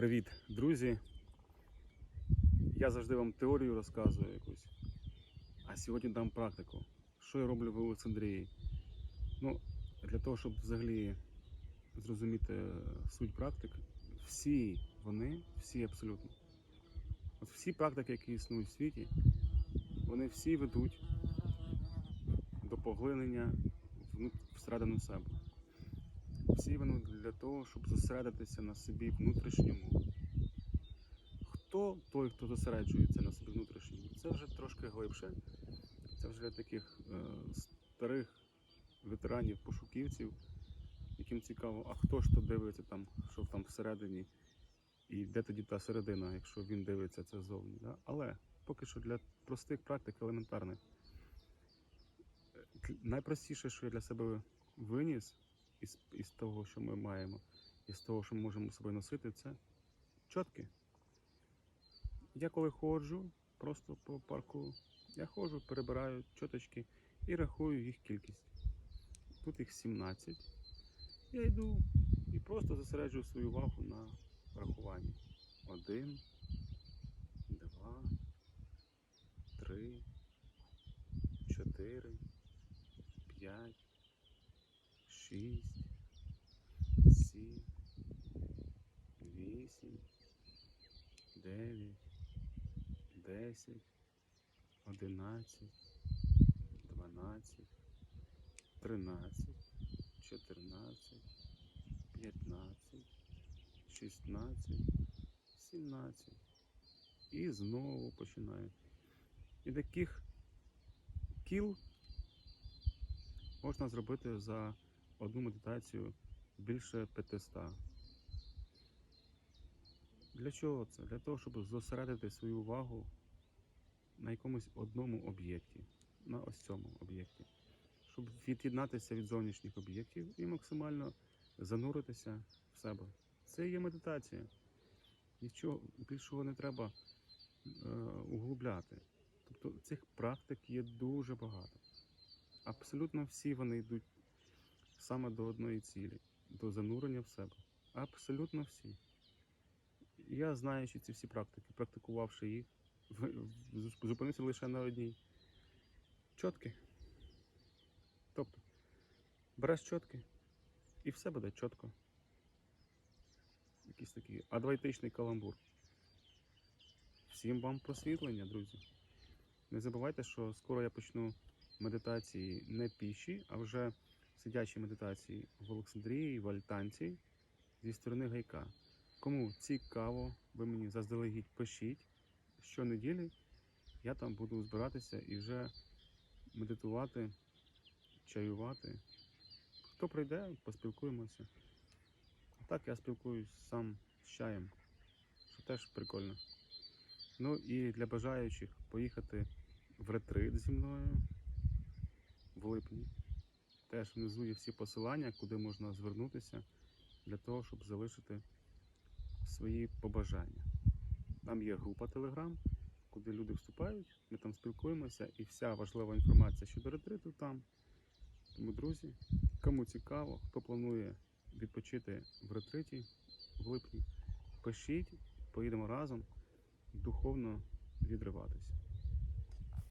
Привіт, друзі! Я завжди вам теорію розказую якусь, а сьогодні дам практику. Що я роблю в Олександрії? Ну, для того, щоб взагалі зрозуміти е, суть практик, всі вони, всі абсолютно, от всі практики, які існують в світі, вони всі ведуть до поглинення всередину себе. Всі вони для того, щоб зосередитися на собі внутрішньому. Хто той, хто зосереджується на собі внутрішньому? Це вже трошки глибше. Це вже для таких е, старих ветеранів, пошуківців, яким цікаво, а хто ж то дивиться там, що там всередині, і де тоді та середина, якщо він дивиться це ззовні. Да? Але поки що для простих практик елементарних. Е, Найпростіше, що я для себе виніс із, із того, що ми маємо, із того, що ми можемо з собою носити, це чотки. Я коли ходжу просто по парку, я ходжу, перебираю чоточки і рахую їх кількість. Тут їх 17. Я йду і просто зосереджую свою увагу на рахуванні. Один, два, три, чотири, шість, сім, вісім, дев'ять, десять, одинадцять, дванадцять, тринадцять, чотирнадцять, п'ятнадцять, шістнадцять, сімнадцять. І знову починаю. І таких кіл можна зробити за одну медитацію більше 500. Для чого це? Для того, щоб зосередити свою увагу на якомусь одному об'єкті, на ось цьому об'єкті, щоб від'єднатися від зовнішніх об'єктів і максимально зануритися в себе. Це є медитація. Нічого більшого не треба е, углубляти. Тобто цих практик є дуже багато. Абсолютно всі вони йдуть саме до одної цілі, до занурення в себе. Абсолютно всі. Я знаючи ці всі практики, практикувавши їх, зупинився лише на одній. Чотки. Тобто, береш чотки, і все буде чітко. Якийсь такий адвайтичний каламбур. Всім вам просвітлення, друзі. Не забувайте, що скоро я почну медитації не піші, а вже сидячі медитації в Олександрії, в Альтанці зі сторони гайка. Кому цікаво, ви мені заздалегідь пишіть. Щонеділі я там буду збиратися і вже медитувати, чаювати. Хто прийде, поспілкуємося. Так я спілкуюсь сам з чаєм, що теж прикольно. Ну і для бажаючих поїхати в ретрит зі мною в липні. Теж внизу є всі посилання, куди можна звернутися для того, щоб залишити свої побажання. Там є група Telegram, куди люди вступають, ми там спілкуємося, і вся важлива інформація щодо ретриту там. Тому, друзі, кому цікаво, хто планує відпочити в ретриті в липні, пишіть, поїдемо разом духовно відриватися.